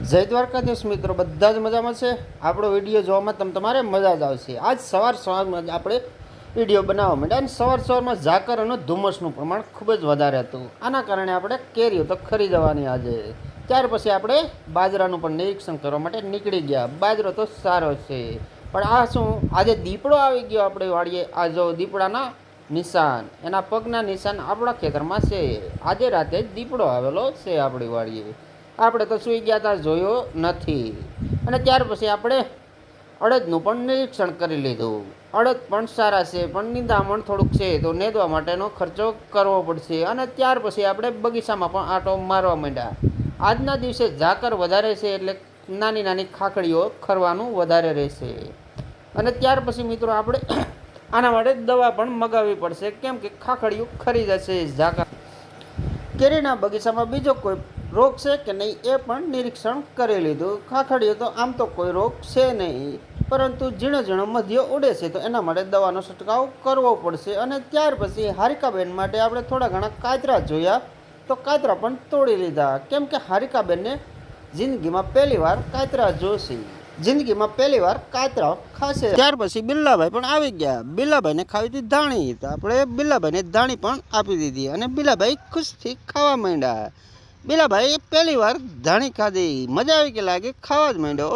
જય દ્વારકાધીશ મિત્રો, બધા જ મજામાં છે? આપણો વીડિયો જોવામાં તમ, તમારે મજા જ આવશે. આજ સવાર સવારમાં જ આપણે વીડિયો બનાવવા માંડ્યા અને સવાર સવારમાં ઝાકર અને ધુમ્મસનું પ્રમાણ ખૂબ જ વધારે હતું. આના કારણે આપણે કેરીઓ તો ખરી જવાની આજે. ત્યાર પછી આપણે બાજરાનું પણ નિરીક્ષણ કરવા માટે નીકળી ગયા. બાજરો તો સારો છે. પણ આ શું? આજે દીપડો આવી ગયો આપણે વાળીએ. આ જો દીપડાના નિશાન. એના પગના નિશાન આપણા ખેતરમાં છે. આજે રાતે દીપડો આવેલો છે આપણી વાડીએ આપણે તો સૂઈ ગયા હતા જોયો નથી. અને ત્યાર પછી આપણે અડદનું પણ નિરીક્ષણ કરી લીધું. અડદ પણ સારા છે, પણ નિંદામણ થોડુંક છે, તો નેદવા માટેનો ખર્ચો કરવો પડશે. અને ત્યાર પછી આપણે બગીચામાં પણ આંટો મારવા માંડ્યા. આજના દિવસે ઝાકર વધારે છે એટલે નાની નાની ખાખડીઓ ખરવાનું વધારે રહેશે. અને ત્યાર પછી મિત્રો આપણે આના માટે દવા પણ મગાવવી પડશે. કેમ કે ખાખડીઓ ખરી જશે ઝાકર. કેરીના બગીચામાં બીજો કોઈ રોગ છે કે નહીં એ પણ નિરીક્ષણ કરી લીધું. ખાખડીએ તો આમ તો કોઈ રોગ છે નહીં, પરંતુ ઝીણો ઝીણો મધ્ય ઉડે છે તો એના માટે દવાનો છંટકાવ કરવો પડશે અને ત્યાર પછી હારિકાબેન માટે આપણે થોડા ઘણા કાતરા જોયા, તો કાતરા પણ તોડી લીધા. કેમ કે હારિકાબેનને જિંદગીમાં પહેલી વાર કાતરા જોશે. જિંદગીમાં પહેલી વાર કાતરા ખાશે. ત્યાર પછી બિલ્લાભાઈ પણ આવી ગયા. બિલ્લાભાઈને ખાવી હતી ધાણી. તો આપણે બિલ્લાભાઈને ધાણી પણ આપી દીધી અને બિલ્લાભાઈ ખુશથી ખાવા માંડ્યા. બિલાભાઈ પહેલી વાર ધાણી ખાધી. મજા આવી કે લાગે ખાવા જ માંડ્યો.